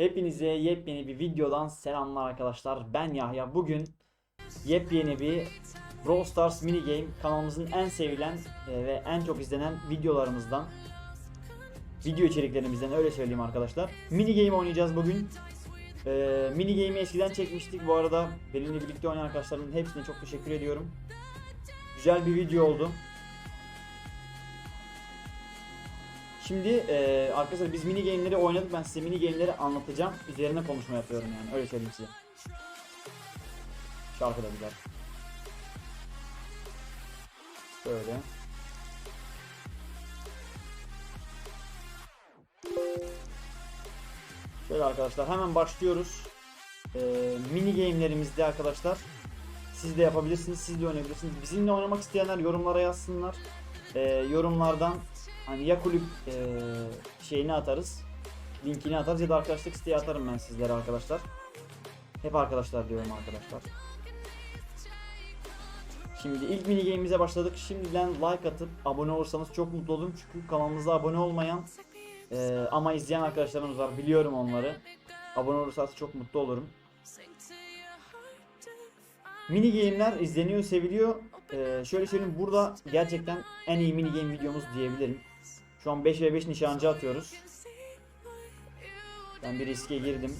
Hepinize yepyeni bir videodan selamlar arkadaşlar. Ben Yahya. Bugün yepyeni bir Brawl Stars mini game kanalımızın en sevilen e, ve en çok izlenen videolarımızdan video içeriklerimizden öyle söyleyeyim arkadaşlar. Mini game oynayacağız bugün. E, mini game'i eskiden çekmiştik. Bu arada benimle birlikte oynayan arkadaşlarımın hepsine çok teşekkür ediyorum. Güzel bir video oldu. Şimdi e, arkadaşlar biz mini game'leri oynadık. Ben size mini game'leri anlatacağım. Üzerine konuşma yapıyorum yani. Öyle söyleyeyim size. Şarkı da güzel. Böyle. Şöyle arkadaşlar hemen başlıyoruz. E, mini game'lerimizde arkadaşlar siz de yapabilirsiniz, siz de oynayabilirsiniz. Bizimle oynamak isteyenler yorumlara yazsınlar. E, yorumlardan hani ya kulüp e, şeyini atarız, linkini atarız ya da arkadaşlık isteği atarım ben sizlere arkadaşlar. Hep arkadaşlar diyorum arkadaşlar. Şimdi ilk mini game'imize başladık. Şimdiden like atıp abone olursanız çok mutlu olurum. Çünkü kanalımıza abone olmayan e, ama izleyen arkadaşlarımız var. Biliyorum onları. Abone olursanız çok mutlu olurum. Mini game'ler izleniyor, seviliyor. Ee, şöyle söyleyeyim burada gerçekten en iyi mini game videomuz diyebilirim. Şu an 5 ve 5 nişancı atıyoruz. Ben bir riske girdim.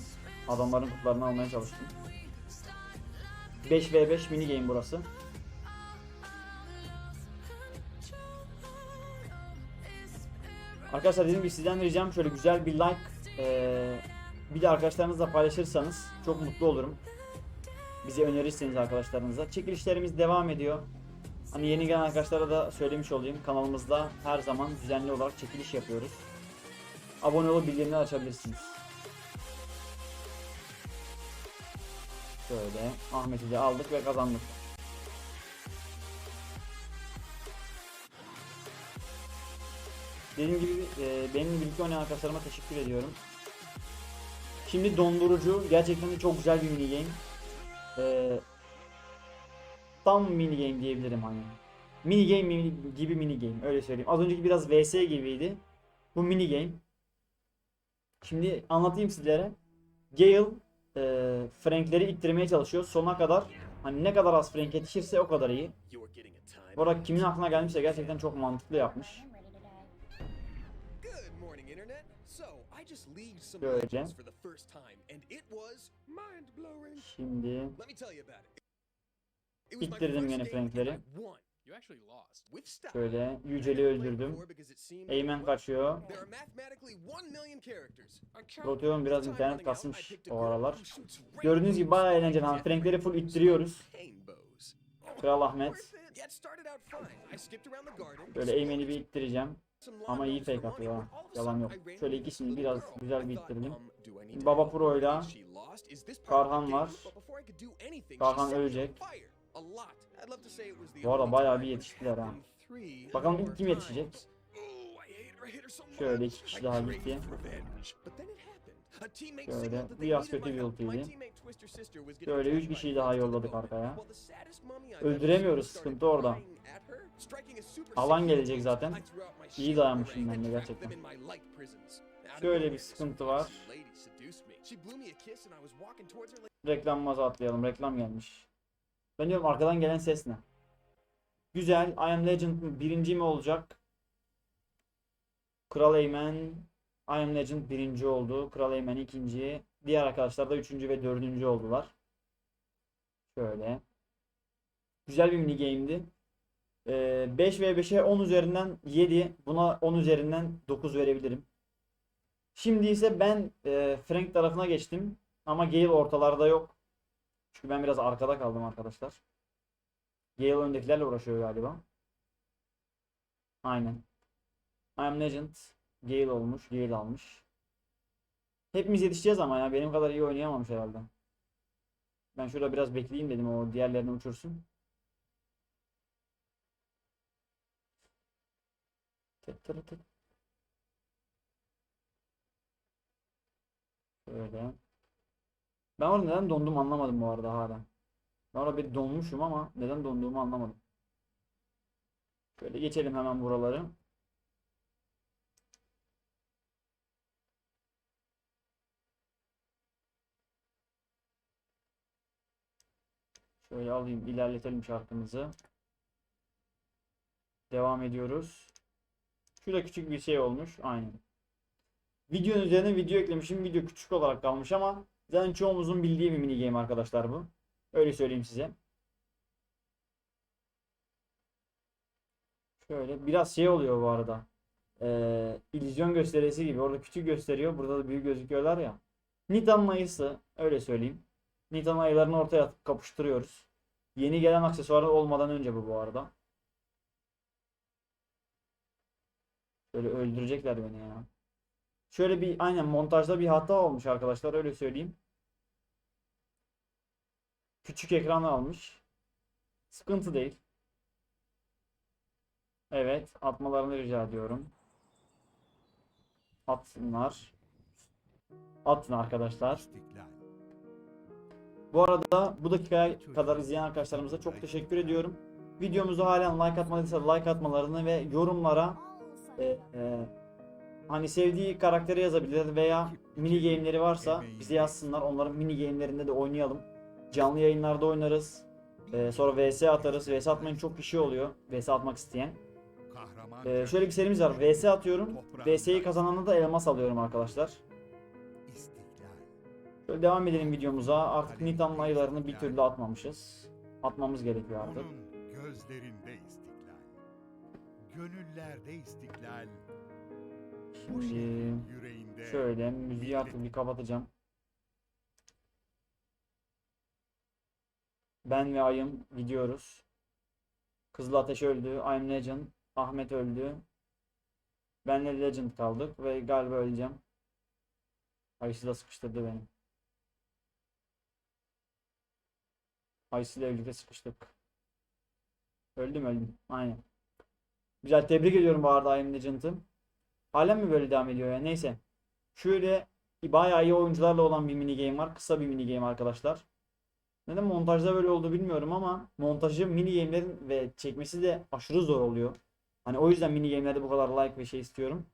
Adamların kutularını almaya çalıştım. 5 v 5 mini game burası. Arkadaşlar dediğim gibi sizden ricam şöyle güzel bir like ee, bir de arkadaşlarınızla paylaşırsanız çok mutlu olurum bize önerirseniz arkadaşlarınıza. Çekilişlerimiz devam ediyor. Hani yeni gelen arkadaşlara da söylemiş olayım. Kanalımızda her zaman düzenli olarak çekiliş yapıyoruz. Abone olup bildirimleri açabilirsiniz. Şöyle Ahmet'i de aldık ve kazandık. Dediğim gibi e, benimle birlikte oynayan arkadaşlarıma teşekkür ediyorum. Şimdi dondurucu gerçekten de çok güzel bir mini game. Ee, tam mini game diyebilirim hani. Mini game mini- gibi mini game öyle söyleyeyim. Az önceki biraz VS gibiydi. Bu mini game. Şimdi anlatayım sizlere. Gale e, Frank'leri ittirmeye çalışıyor. Sona kadar hani ne kadar az Frank yetişirse o kadar iyi. Bu arada kimin aklına gelmişse gerçekten çok mantıklı yapmış. Good morning, internet. So I just leagued some Böyle. legends for the first time, and it was mind blowing. Şimdi İttirdim game Frank'leri. şöyle Yücel'i öldürdüm. Eymen kaçıyor. There are mathematically 1 million characters. Roteon biraz internet kasmış o aralar. Gördüğünüz gibi bayağı eğlenceli. Hani Frank'leri full ittiriyoruz. Kral Ahmet. Böyle Eymen'i bir ittireceğim. Ama iyi fake atıyor ha. Yalan yok. Şöyle ikisini biraz güzel bir ittirdim. Baba Pro'yla Karhan var. Karhan ölecek. Bu arada bayağı bir yetiştiler ha. Bakalım ilk kim yetişecek? Şöyle iki kişi daha gitti. Şöyle biraz kötü bir ultiydi. Şöyle üç kişiyi daha yolladık arkaya. Öldüremiyoruz, sıkıntı orada. Alan gelecek zaten. İyi dayanmışım ben de gerçekten. Şöyle bir sıkıntı var. Reklamımıza atlayalım. Reklam gelmiş. Ben diyorum arkadan gelen ses ne? Güzel. I Am Legend birinci mi olacak? Kral Eymen I Am Legend birinci oldu. Kral Eymen ikinci. Diğer arkadaşlar da üçüncü ve dördüncü oldular. Şöyle. Güzel bir mini game'di. Ee, 5 ve 5'e 10 üzerinden 7. Buna 10 üzerinden 9 verebilirim. Şimdi ise ben e, Frank tarafına geçtim. Ama Gale ortalarda yok. Çünkü ben biraz arkada kaldım arkadaşlar. Gale öndekilerle uğraşıyor galiba. Aynen. I am Legend. Gale olmuş. Gale almış. Hepimiz yetişeceğiz ama ya. Benim kadar iyi oynayamamış herhalde. Ben şurada biraz bekleyeyim dedim o diğerlerini uçursun. Şöyle. Ben orada neden dondum anlamadım bu arada hala. Ben orada bir donmuşum ama neden donduğumu anlamadım. Şöyle geçelim hemen buraları. Şöyle alayım ilerletelim şarkımızı. Devam ediyoruz. Şurada küçük bir şey olmuş. Aynen. Videonun üzerine video eklemişim. Video küçük olarak kalmış ama zaten çoğumuzun bildiği bir mini game arkadaşlar bu. Öyle söyleyeyim size. Şöyle biraz şey oluyor bu arada. Ee, illüzyon gösterisi gibi. Orada küçük gösteriyor. Burada da büyük gözüküyorlar ya. Nitan ayısı öyle söyleyeyim. Nitan ayılarını ortaya atıp kapıştırıyoruz. Yeni gelen aksesuar olmadan önce bu bu arada. Böyle öldürecekler beni ya. Şöyle bir aynen montajda bir hata olmuş arkadaşlar öyle söyleyeyim. Küçük ekran almış. Sıkıntı değil. Evet, atmalarını rica ediyorum. Atsınlar. Atın arkadaşlar. Bu arada bu dakikaya kadar izleyen arkadaşlarımıza çok teşekkür ediyorum. Videomuzu halen like atmadıysa like atmalarını ve yorumlara e, e, hani sevdiği karakteri yazabilir veya mini game'leri varsa bize yazsınlar. Onların mini game'lerinde de oynayalım. Canlı yayınlarda oynarız. E, sonra vs atarız. vs atmayın çok kişi oluyor. vs atmak isteyen. Kahraman E, şöyle bir serimiz var. vs atıyorum. Vs'yi kazanana da elmas alıyorum arkadaşlar. Şöyle devam edelim videomuza. Artık Nitan'ın ayılarını bir türlü atmamışız. Atmamız gerekiyor artık. Gözlerinde istiklal. Gönüllerde istiklal. Şimdi yüreğinde. şöyle müziği artık bir kapatacağım. Ben ve Ayım gidiyoruz. Kızıl Ateş öldü. I'm Legend. Ahmet öldü. Benle Legend kaldık ve galiba öleceğim. Ayısı da sıkıştırdı beni. Ayısıyla birlikte sıkıştık. Öldüm öldüm. Aynen. Güzel tebrik ediyorum bu arada I'm Legend'ı. Halen mi böyle devam ediyor ya? Neyse. Şöyle bayağı iyi oyuncularla olan bir mini game var. Kısa bir mini game arkadaşlar. Neden montajda böyle oldu bilmiyorum ama montajı mini game'lerin ve çekmesi de aşırı zor oluyor. Hani o yüzden mini game'lerde bu kadar like ve şey istiyorum.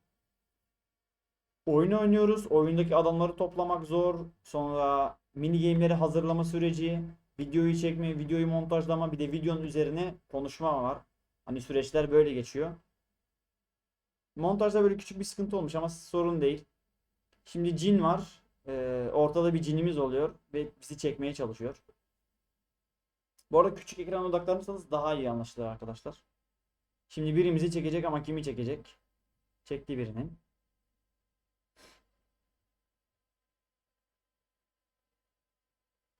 Oyunu oynuyoruz. Oyundaki adamları toplamak zor. Sonra mini game'leri hazırlama süreci, videoyu çekme, videoyu montajlama, bir de videonun üzerine konuşma var. Hani süreçler böyle geçiyor. Montajda böyle küçük bir sıkıntı olmuş ama sorun değil. Şimdi cin var. Ee, ortada bir cinimiz oluyor ve bizi çekmeye çalışıyor. Bu arada küçük ekran odaklanırsanız daha iyi anlaşılır arkadaşlar. Şimdi birimizi çekecek ama kimi çekecek? Çekti birinin.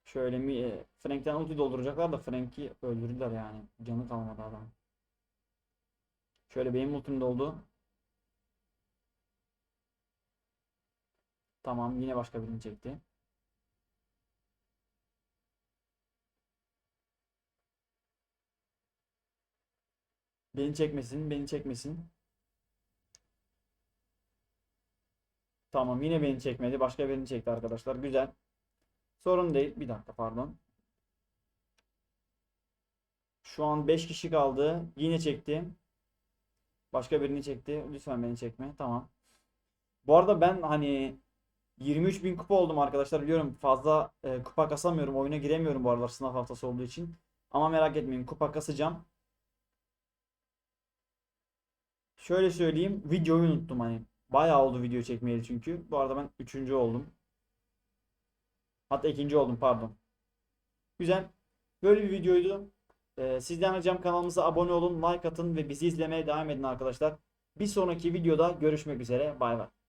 Şöyle mi e, Frank'ten ulti dolduracaklar da Frank'i öldürdüler yani. Canı kalmadı adam. Şöyle benim ultim doldu. Tamam yine başka birini çekti. Beni çekmesin, beni çekmesin. Tamam yine beni çekmedi. Başka birini çekti arkadaşlar. Güzel. Sorun değil. Bir dakika pardon. Şu an 5 kişi kaldı. Yine çekti. Başka birini çekti. Lütfen beni çekme. Tamam. Bu arada ben hani 23 bin kupa oldum arkadaşlar biliyorum. Fazla e, kupa kasamıyorum oyuna giremiyorum bu aralar sınav haftası olduğu için. Ama merak etmeyin kupa kasacağım. Şöyle söyleyeyim videoyu unuttum hani. Bayağı oldu video çekmeyeli çünkü. Bu arada ben 3. oldum. Hatta 2. oldum pardon. Güzel. Böyle bir videoydu. E, sizden ricam kanalımıza abone olun like atın ve bizi izlemeye devam edin arkadaşlar. Bir sonraki videoda görüşmek üzere. Bay bay